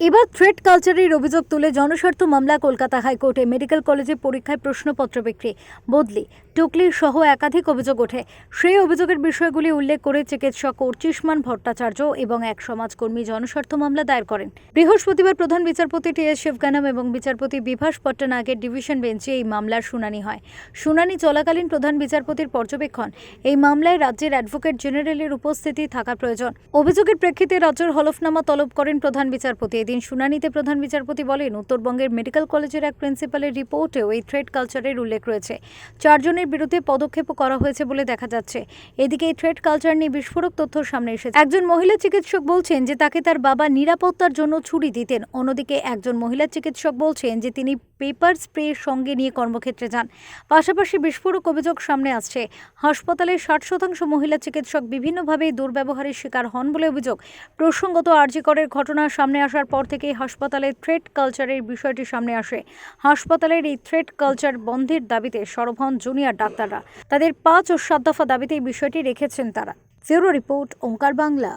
এবার থ্রেড কালচারের অভিযোগ তুলে জনস্বার্থ মামলা কলকাতা হাইকোর্টে। মেডিকেল কলেজে পরীক্ষায় প্রশ্নপত্র বিক্রি, বদলি, টুকলি সহ একাধিক অভিযোগ ওঠে। সেই অভিযোগের বিষয়গুলি উল্লেখ করে চিকিৎসক অর্চিষ্মান ভট্টাচার্য এবং এক সমাজকর্মী জনস্বার্থ মামলা দায়ের করেন। বৃহস্পতিবার প্রধান বিচারপতি টি এস শিবগানম এবং বিচারপতি বিভাস পট্টনাগের ডিভিশন বেঞ্চে এই মামলার শুনানি হয়। শুনানি চলাকালীন প্রধান বিচারপতির পর্যবেক্ষণ, এই মামলায় রাজ্যের অ্যাডভোকেট জেনারেলের উপস্থিতি থাকা প্রয়োজন। অভিযোগের প্রেক্ষিতে রাজ্যের হলফনামা তলব করেন প্রধান বিচারপতি। এদিন শুনানিতে প্রধান বিচারপতি বলেন, উত্তরবঙ্গের মেডিকেল কলেজের এক প্রিন্সিপালের রিপোর্টেও এই থ্রেড কালচারের উল্লেখ রয়েছে। চারজনের বিরুদ্ধে পদক্ষেপও করা হয়েছে বলে দেখা যাচ্ছে। এদিকে এই থ্রেড কালচার নিয়ে বিস্ফোরক তথ্য সামনে এসেছে। একজন মহিলা চিকিৎসক বলছেন যে তাকে তার বাবা নিরাপত্তার জন্য ছুরি দিতেন। অন্যদিকে একজন মহিলা চিকিৎসক বলছেন যে তিনি পেপার স্প্রে সঙ্গে নিয়ে কর্মক্ষেত্রে যান। পাশাপাশি বিস্ফোরক অভিযোগ সামনে আসছে। হাসপাতালের ষাট শতাংশ মহিলা চিকিৎসক বিভিন্নভাবে দুর্ব্যবহারের শিকার হন বলে অভিযোগ। প্রসঙ্গত আরজিকরের ঘটনা সামনে আসার পর থেকেই হাসপাতালে থ্রেড কালচারের বিষয়টি সামনে আসে। হাসপাতালের এই থ্রেড কালচার বন্ধের দাবিতে সরব হন জুনিয়র ডাক্তাররা। তাদের পাঁচ ও সাত দফা দাবিতে এই বিষয়টি রেখেছেন তারা। ফিউরো রিপোর্ট, ওঙ্কার বাংলা।